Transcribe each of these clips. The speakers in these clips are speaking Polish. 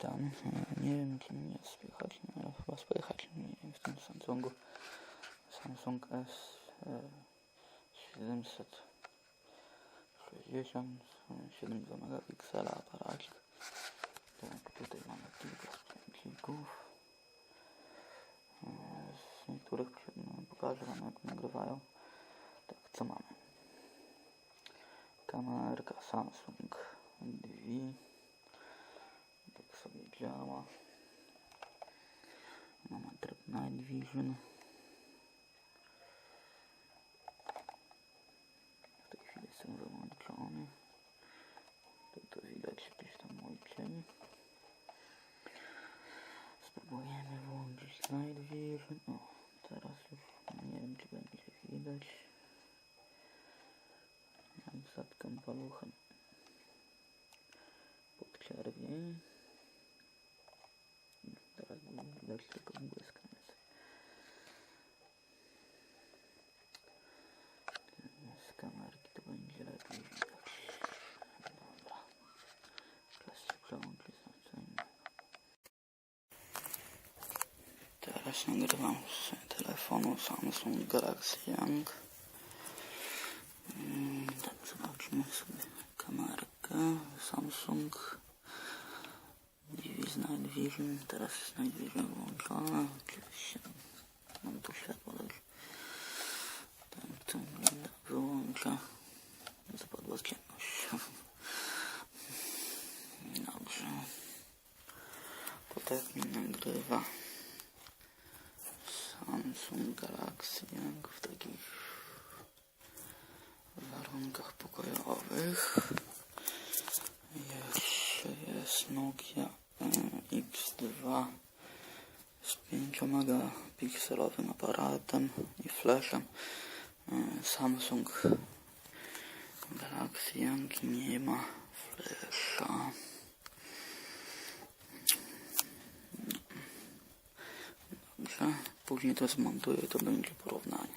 Titan. Nie wiem kim jest słychać, no ale chyba słychać w tym Samsungu. Samsung S760 72 e, megapiksela aparacik. Tak, tutaj mamy kilka sprzęcików. E, z niektórych no, pokażę Wam jak nagrywają. Tak, co mamy? Kamerka Samsung 2 Java. No, Mamy tryb Night Vision. W tej chwili jestem wyłączony. Tu to widać jakiś tam mój cień. Spróbujemy włączyć Night Vision. O, teraz już nie wiem czy będzie widać. Mam sadkę paluchem. Podczerwień. Teraz nagrywam z telefonu Samsung Galaxy Young. Mm, Tak, zobaczmy sobie kamerkę Samsung Divis Night Vision. Teraz jest Night Vision włączone. Oczywiście mam tu światło też. Tak to wygląda. Wyłączę. Zapadła ciemność. Dobrze. To tak mi nagrywa Galaxy Young w takich warunkach pokojowych. Jeszcze jest Nokia e, X2 z 5 megapikselowym aparatem i flashem. E, Samsung Galaxy Young nie ma flasha. Dobrze, później to zmontuję, to będzie porównanie.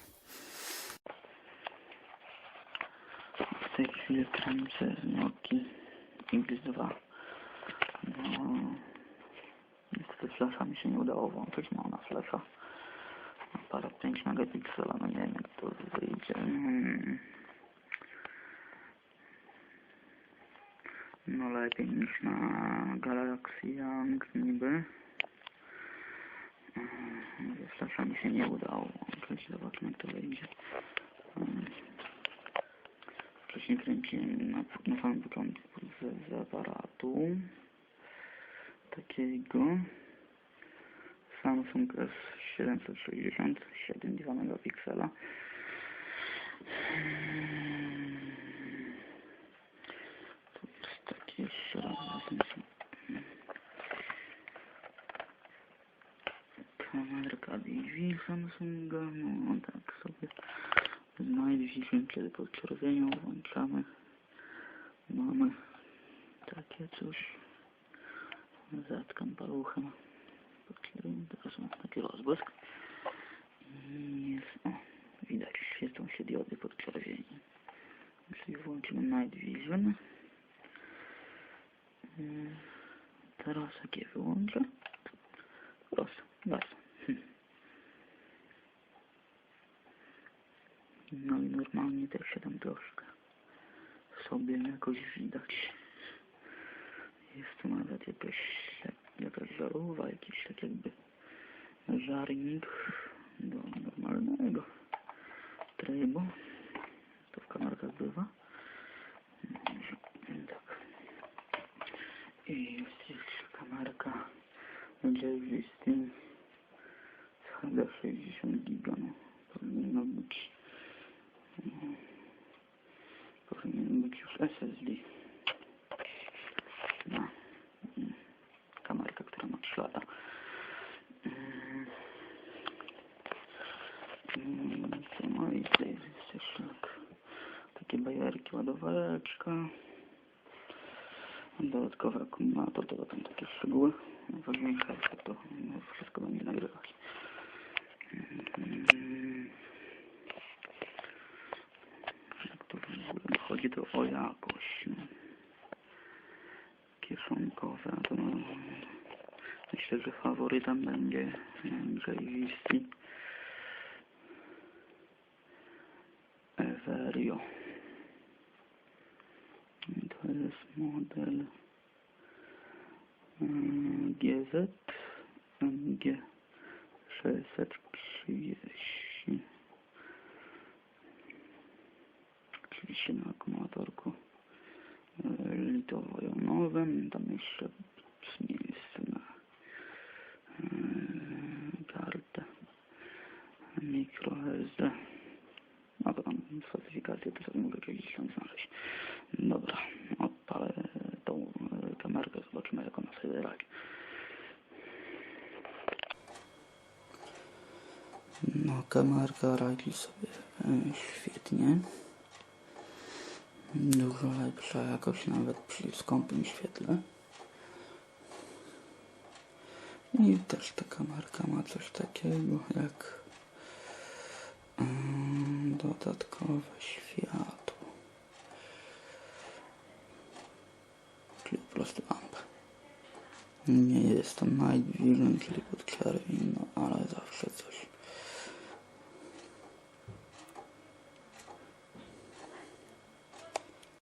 W tej chwili kręcę z Noki X2. No, niestety flasha mi się nie udało włączyć, ma ona flasha. Aparat 5 megapiksela, no nie wiem jak to wyjdzie. No lepiej niż na Galaxy Young niby. Mówię, flasha mi się nie udało włączyć, zobaczmy jak to wyjdzie. Hmm. Wcześniej kręciłem na, na samym początku z, z aparatu takiego Samsung S760 7,2 megapiksela. Tu jest taki jeszcze raz zaznaczę. DV Samsunga, no tak sobie znajdziemy, kiedy pod czerwienią włączamy. Mamy takie coś. Zatkam paluchem pod czerwienią, teraz mam taki rozbłysk. I Jest, o, widać, świecą się diody pod czerwieni. Czyli włączymy Night Vision. Mm, Teraz jak je wyłączę? Proszę, bardzo. Hm. No i normalnie też się tam troszkę sobie jakoś widać. Jest tu nawet jakaś, jakaś żarówa, jakiś tak jakby żarnik do normalnego trybu. To w kamerkach bywa. Tak. I jest jeszcze kamerka JV Steam z HD 60 giga. No, powinno być mm, powinien być już SSD. No. mm, Kamerka, która ma 3 lata. Co ma i tutaj jest jeszcze tak, takie bajerki, ładowareczka. Dodatkowy akumulator, to tam takie szczegóły. Ważniejsze jest to no, wszystko będzie nagrywać. Mm. Jak to w ogóle chodzi to o jakość. No. Kieszonkowe, a to no, oczywiście, że faworytem będzie JVC Everio. I To jest model GZ MG 630 oczywiście na akumulatorku e, litowo-jonowym tam jeszcze jest microSD no to tam to sobie mogę gdzieś tam znaleźć. Dobra odpalę tą e, kamerkę zobaczymy jak ona sobie radzi. No kamerka radzi sobie e, świetnie. Dużo lepsza jakoś nawet przy skąpym świetle. I też ta kamerka ma coś takiego jak dodatkowe światło. Czyli po prostu lampa. Nie jest to night vision, czyli podczerwień